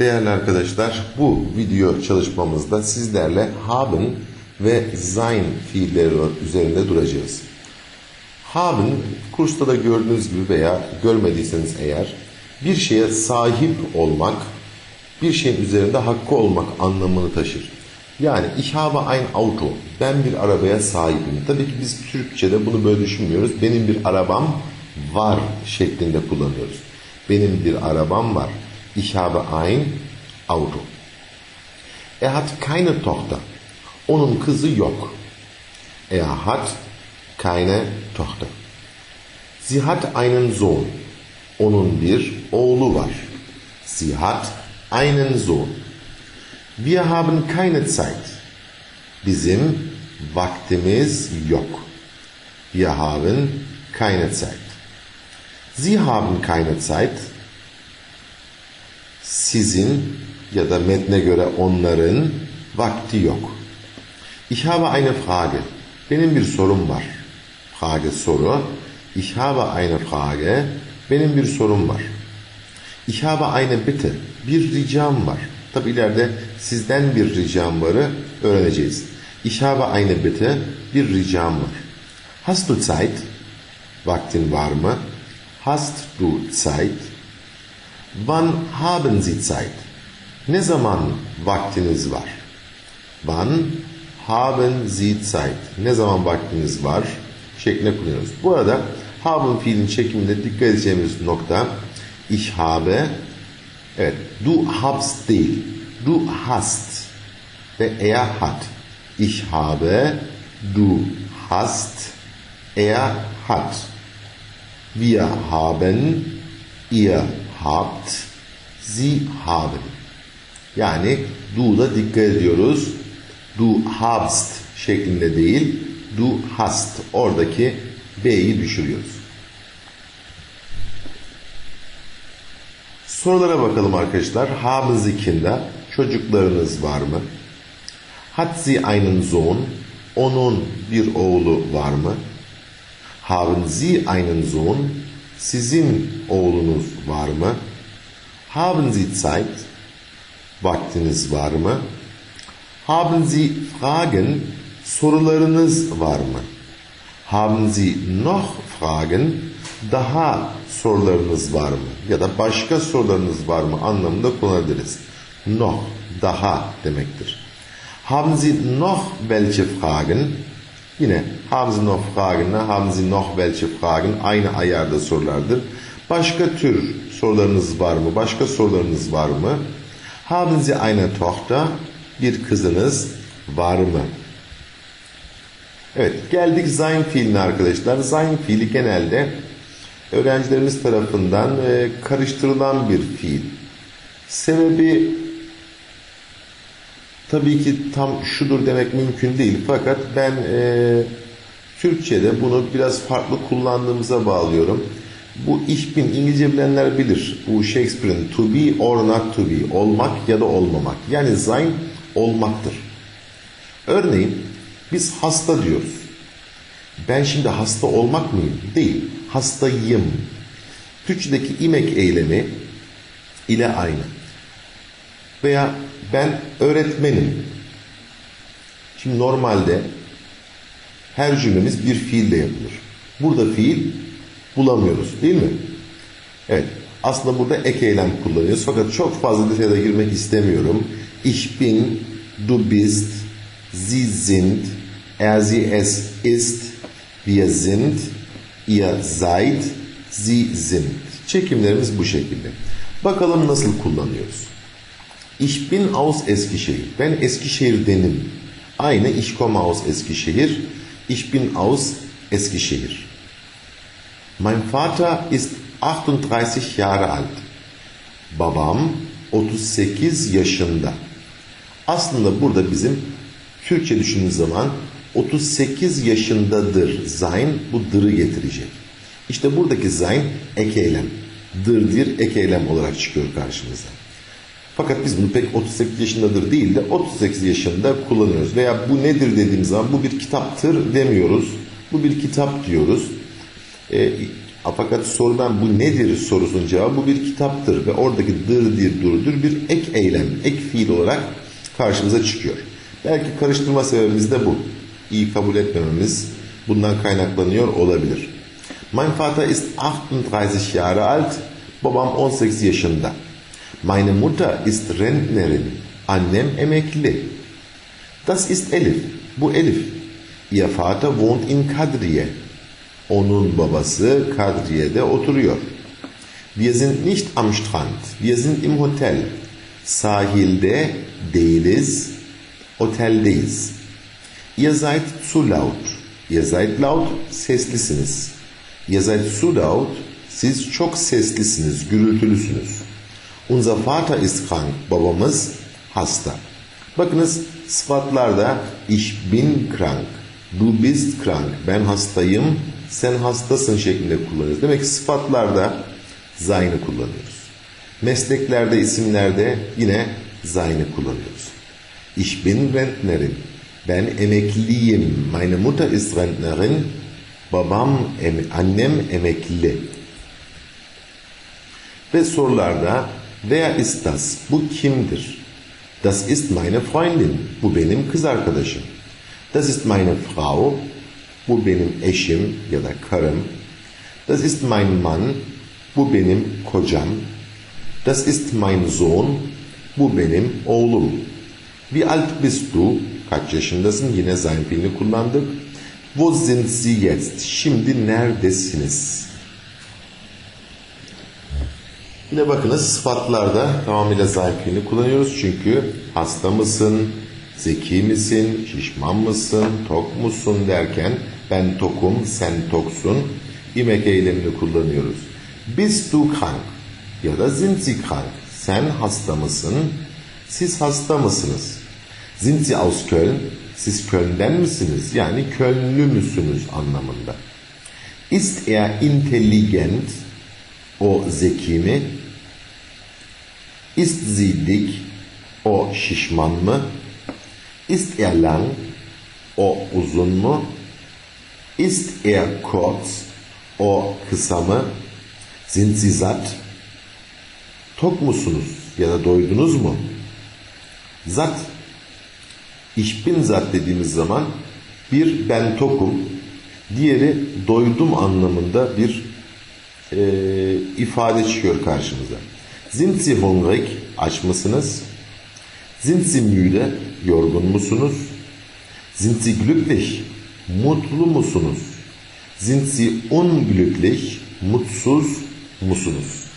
Değerli arkadaşlar bu video çalışmamızda sizlerle haben ve sein fiilleri üzerinde duracağız. Haben kursta da gördüğünüz gibi veya görmediyseniz eğer bir şeye sahip olmak, bir şeyin üzerinde hakkı olmak anlamını taşır. Yani ich habe ein Auto. Ben bir arabaya sahibim. Tabii ki biz Türkçe'de bunu böyle düşünmüyoruz. Benim bir arabam var şeklinde kullanıyoruz. Benim bir arabam var. Ich habe ein Auto. Er hat keine Tochter. Onun kızı yok. Er hat keine Tochter. Sie hat einen Sohn. Onun bir oğlu var. Sie hat einen Sohn. Wir haben keine Zeit. Bizim vaktimiz yok. Wir haben keine Zeit. Sie haben keine Zeit. Sizin ya da metne göre onların vakti yok. Ich habe eine Frage. Benim bir sorum var. Frage soru. Ich habe eine Frage. Benim bir sorum var. Ich habe eine Bitte. Bir ricam var. Tabi ileride sizden bir ricam varı öğreneceğiz. Ich habe eine Bitte. Bir ricam var. Hast du Zeit? Vaktin var mı? Hast du Zeit? Wann haben Sie Zeit? Ne zaman vaktiniz var? Wann haben Sie Zeit? Ne zaman vaktiniz var? Şeklinde kullanıyoruz. Bu arada haben fiilin çekiminde dikkat edeceğimiz nokta ich habe evet du habst değil du hast ve er hat. Ich habe du hast er hat. Wir haben ihr habt sie haben. Yani du'da dikkat ediyoruz. Du hast şeklinde değil, du hast. Oradaki B'yi düşürüyoruz. Sorulara bakalım arkadaşlar. Haben Sie? Çocuklarınız var mı? Hat sie einen Sohn? Onun bir oğlu var mı? Haben Sie einen Sohn? Sizin oğlunuz var mı? Haben Sie Zeit? Vaktiniz var mı? Haben Sie Fragen? Sorularınız var mı? Haben Sie noch Fragen? Daha sorularınız var mı? Ya da başka sorularınız var mı anlamında kullanabiliriz. Noch, daha demektir. Haben Sie noch welche Fragen? Yine haben noch Fragen, haben Sie noch welche Fragen? Aynı ayarda sorulardır. Başka tür sorularınız var mı? Başka sorularınız var mı? Haben Sie eine Tochter? Bir kızınız var mı? Evet geldik sein fiiline arkadaşlar. Sein fiili genelde öğrencilerimiz tarafından e, karıştırılan bir fiil. Sebebi tabii ki tam şudur demek mümkün değil. Fakat ben e, Türkçe'de bunu biraz farklı kullandığımıza bağlıyorum. Bu ich bin İngilizce bilenler bilir. Bu Shakespeare'in to be or not to be. Olmak ya da olmamak. Yani sein olmaktır. Örneğin biz hasta diyoruz. Ben şimdi hasta olmak mıyım? Değil. Hastayım. Türkçedeki imek eylemi ile aynı. Veya ben öğretmenim. Şimdi normalde her cümlemiz bir fiille yapılır. Burada fiil bulamıyoruz değil mi? Evet. Aslında burada ek eylem kullanıyoruz. Fakat çok fazla detaya girmek istemiyorum. Ich bin, du bist, sie sind, er, sie, es ist, wir sind, ihr seid, sie sind. Çekimlerimiz bu şekilde. Bakalım nasıl kullanıyoruz. Ich bin aus Eskişehir. Ben Eskişehir'denim. Aynı ich komme aus Eskişehir. Ich bin aus Eskişehir. Mein Vater ist 38 Jahre alt. Babam 38 yaşında. Aslında burada bizim Türkçe düşündüğümüz zaman 38 yaşındadır sein bu dırı getirecek. İşte buradaki sein ek eylem. Dırdır ek eylem olarak çıkıyor karşımıza. Fakat biz bunu pek 38 yaşındadır değil de 38 yaşında kullanıyoruz. Veya bu nedir dediğimiz zaman bu bir kitaptır demiyoruz. Bu bir kitap diyoruz. E, Fakat sorudan bu nedir sorusunun cevabı bu bir kitaptır ve oradaki dır dir durudur bir ek eylem, ek fiil olarak karşımıza çıkıyor. Belki karıştırma sebebimiz de bu. İyi kabul etmememiz bundan kaynaklanıyor olabilir. Mein Vater ist 38 Jahre alt. Babam 18 yaşında. Meine Mutter ist Rentnerin. Annem emekli. Das ist Elif. Bu Elif. Ihr Vater wohnt in Kadriye. Onun babası Kadriye'de oturuyor. Wir sind nicht am Strand. Wir sind im Hotel. Sahilde değiliz, oteldeyiz. Ihr seid zu laut. Ihr seid laut, seslisiniz. Ihr seid zu laut, siz çok seslisiniz, gürültülüsünüz. Unser Vater ist krank. Babamız hasta. Bakınız sıfatlarda ich bin krank, du bist krank, ben hastayım, sen hastasın şeklinde kullanıyoruz. Demek ki sıfatlarda zaynı kullanıyoruz. Mesleklerde, isimlerde yine zaynı kullanıyoruz. Ich bin Rentnerin. Ben emekliyim. Meine Mutter ist Rentnerin. Babam, em annem emekli. Ve sorularda wer ist das? Bu kimdir? Das ist meine Freundin. Bu benim kız arkadaşım. Das ist meine Frau. Bu benim eşim ya da karım. Das ist mein Mann. Bu benim kocam. Das ist mein Sohn. Bu benim oğlum. Wie alt bist du? Kaç yaşındasın? Yine sein fiilini kullandık. Wo sind Sie jetzt? Şimdi neredesiniz? Yine bakınız sıfatlarda tamamıyla sein fiilini kullanıyoruz. Çünkü hasta mısın, zeki misin, şişman mısın, tok musun derken ben tokum, sen toksun imek eylemini kullanıyoruz. Bist du krank ya da sind Sie krank? Sen hasta mısın? Siz hasta mısınız? Sind Sie aus Köln? Siz Köln'den misiniz? Yani Kölnlü müsünüz anlamında. Ist er intelligent? O zeki mi? Ist sie? O şişman mı? Ist er? O uzun mu? Ist er kurz? O kısa mı? Sind? Tok musunuz ya da doydunuz mu? Zat Ich bin zat dediğimiz zaman bir ben tokum, diğeri doydum anlamında bir e, ifade çıkıyor karşımıza. Sind Sie hungrig? Aç mısınız? Sind Sie müde? Yorgun musunuz? Sind Sie glücklich? Mutlu musunuz? Sind Sie unglücklich? Mutsuz musunuz?